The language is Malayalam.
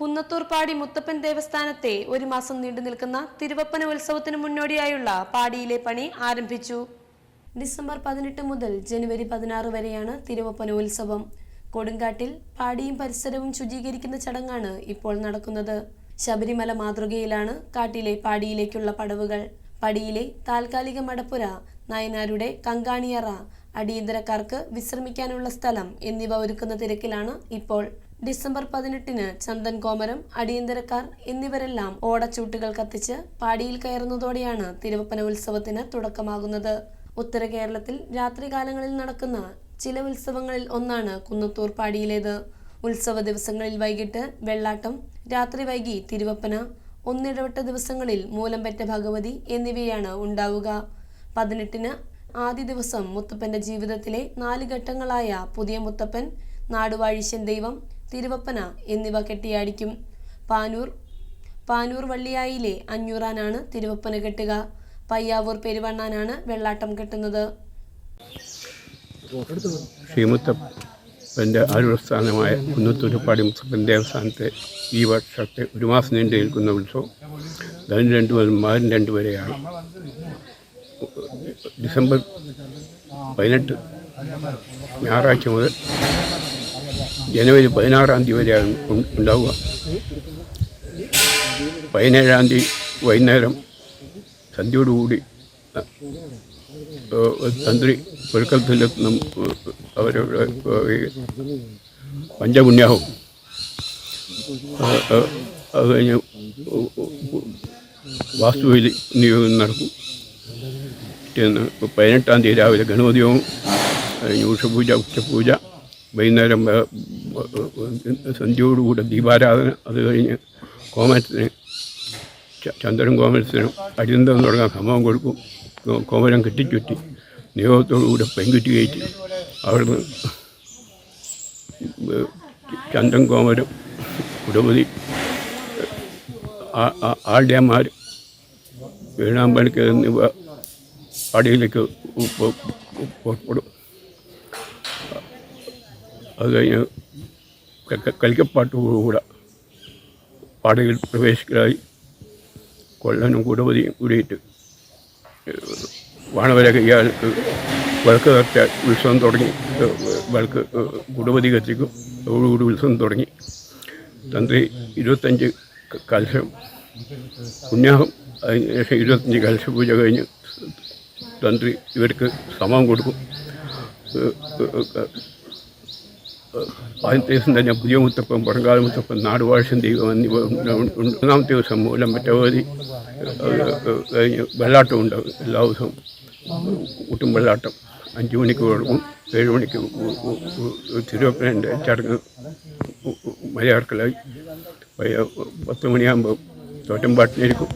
കുന്നത്തൂർ മുത്തപ്പൻ ദേവസ്ഥാനത്തെ ഒരു മാസം നീണ്ടു നിൽക്കുന്ന തിരുവപ്പന ഉത്സവത്തിന് മുന്നോടിയായുള്ള പാടിയിലെ പണി ആരംഭിച്ചു. ഡിസംബർ പതിനെട്ട് മുതൽ ജനുവരി പതിനാറ് വരെയാണ് തിരുവപ്പന ഉത്സവം. കൊടുങ്കാട്ടിൽ പാടിയും പരിസരവും ശുചീകരിക്കുന്ന ചടങ്ങാണ് ഇപ്പോൾ നടക്കുന്നത്. ശബരിമല മാതൃകയിലാണ് കാട്ടിലെ പാടിയിലേക്കുള്ള പടവുകൾ. പടിയിലെ താൽക്കാലിക മടപ്പുര നയനാരുടെ കങ്കാണിയറ അടിയന്തരക്കാർക്ക് വിശ്രമിക്കാനുള്ള സ്ഥലം എന്നിവ ഒരുക്കുന്ന തിരക്കിലാണ് ഇപ്പോൾ. ഡിസംബർ പതിനെട്ടിന് ചന്ദൻ കോമരം അടിയന്തരക്കാർ എന്നിവരെല്ലാം ഓടച്ചൂട്ടുകൾ കത്തിച്ച് പാടിയിൽ കയറുന്നതോടെയാണ് തിരുവപ്പന ഉത്സവത്തിന് തുടക്കമാകുന്നത്. ഉത്തര കേരളത്തിൽ രാത്രികാലങ്ങളിൽ നടക്കുന്ന ചില ഉത്സവങ്ങളിൽ ഒന്നാണ് കുന്നത്തൂർ പാടിയിലേത്. ഉത്സവ ദിവസങ്ങളിൽ വൈകിട്ട് വെള്ളാട്ടം രാത്രി വൈകി തിരുവപ്പന ഒന്നിടവിട്ട ദിവസങ്ങളിൽ മൂലംപെറ്റ ഭഗവതി എന്നിവയാണ് ഉണ്ടാവുക. പതിനെട്ടിന് ആദ്യ ദിവസം മുത്തപ്പന്റെ ജീവിതത്തിലെ നാല് ഘട്ടങ്ങളായ പുതിയ മുത്തപ്പൻ നാടുവാഴിശ്യൻ ദൈവം തിരുവപ്പന എന്നിവ കെട്ടിയാടിക്കും. പാനൂർ പാനൂർ വള്ളിയായിലെ അഞ്ഞൂറാനാണ് തിരുവപ്പന കെട്ടുക. പയ്യാവൂർ പെരുവണ്ണാനാണ് വെള്ളാട്ടം കെട്ടുന്നത്. ശ്രീമുത്തപ്പന്റെ ആരൂഢസ്ഥാനമായ കുന്നത്തൂരുപ്പാടി മുത്തപ്പൻ ദേവസ്ഥാനത്തെ ഈ വർഷത്തെ ഒരു മാസം നീണ്ടു നിൽക്കുന്ന ഉത്സവം ധനു രണ്ട് മുതൽ മാരൻ രണ്ട് വരെയാണ്. ഡിസംബർ പതിനെട്ട് ഞായറാഴ്ച മുതൽ ജനുവരി പതിനാറാം തീയതി വരെയാണ് ഉണ്ടാവുക. പതിനേഴാം തീയതി വൈകുന്നേരം സന്ധ്യയോടുകൂടി തന്ത്രി ഒരുക്കത്തിൽ അവരുടെ പഞ്ചപുണ്യാവും അത് കഴിഞ്ഞ് വാസ്തുവിധി നിയോഗം നടക്കും. പിറ്റേന്ന് പതിനെട്ടാം തീയതി രാവിലെ ഗണപതിയവും കഴിഞ്ഞ് ഉഷപൂജ ഉച്ചപൂജ വൈകുന്നേരം സന്ധ്യയോടുകൂടെ ദീപാരാധന അത് കഴിഞ്ഞ് കോമരത്തിന് ച- ചന്ദ്രൻ കോമരത്തിനും അരിന്തം തുടങ്ങാൻ സംഭവം കൊടുക്കും. കോമരം കെട്ടിച്ചുറ്റി. നിയോഗത്തോടുകൂടെ പെൺകുറ്റി കയറ്റി. അവിടുന്ന് ചന്ദ്രൻ കോമരം കുടപതി ആൾഡ്യാമാർ വീണാമ്പലക്ക് എന്നിവ അടിയിലേക്ക് പുറപ്പെടും അത് കഴിഞ്ഞ് കളിക്കപ്പാട്ടുകൂടെ പാടയിൽ പ്രവേശിക്കലായി. കൊല്ലനും കുടപതിയും കൂടിയിട്ട് വാണവരെ ഇയാൾക്ക് വിളക്ക് കത്തിയാൽ ഉത്സവം തുടങ്ങി. വിളക്ക് കുടപതി കത്തിക്കും. അതോടുകൂടി ഉത്സവം തുടങ്ങി. തന്ത്രി ഇരുപത്തഞ്ച് കലശം പുണ്യാഹം അതിന് ശേഷം ഇരുപത്തഞ്ച് കലശ പൂജ കഴിഞ്ഞ് തന്ത്രി ഇവർക്ക് സമം കൊടുക്കും. ദിവസം തന്നെ പുതിയ മുത്തപ്പൻ പുറങ്കാല മുത്തപ്പൻ നാടുവാഴ്ചം ദൈവം എന്നിവ ഉണ്ട്. മൂന്നാമത്തെ ദിവസം മൂലം മറ്റവധി ഉണ്ടാവും എല്ലാ ദിവസവും കൂട്ടും വെള്ളാട്ടം. അഞ്ച് മണിക്ക് തുടങ്ങും ഏഴ് മണിക്ക് തിരുവപ്പനന്റെ ചടങ്ങ് മലയാർക്കലായി പത്ത് മണിയാകുമ്പോൾ തോറ്റമ്പാട്ടിനിരിക്കും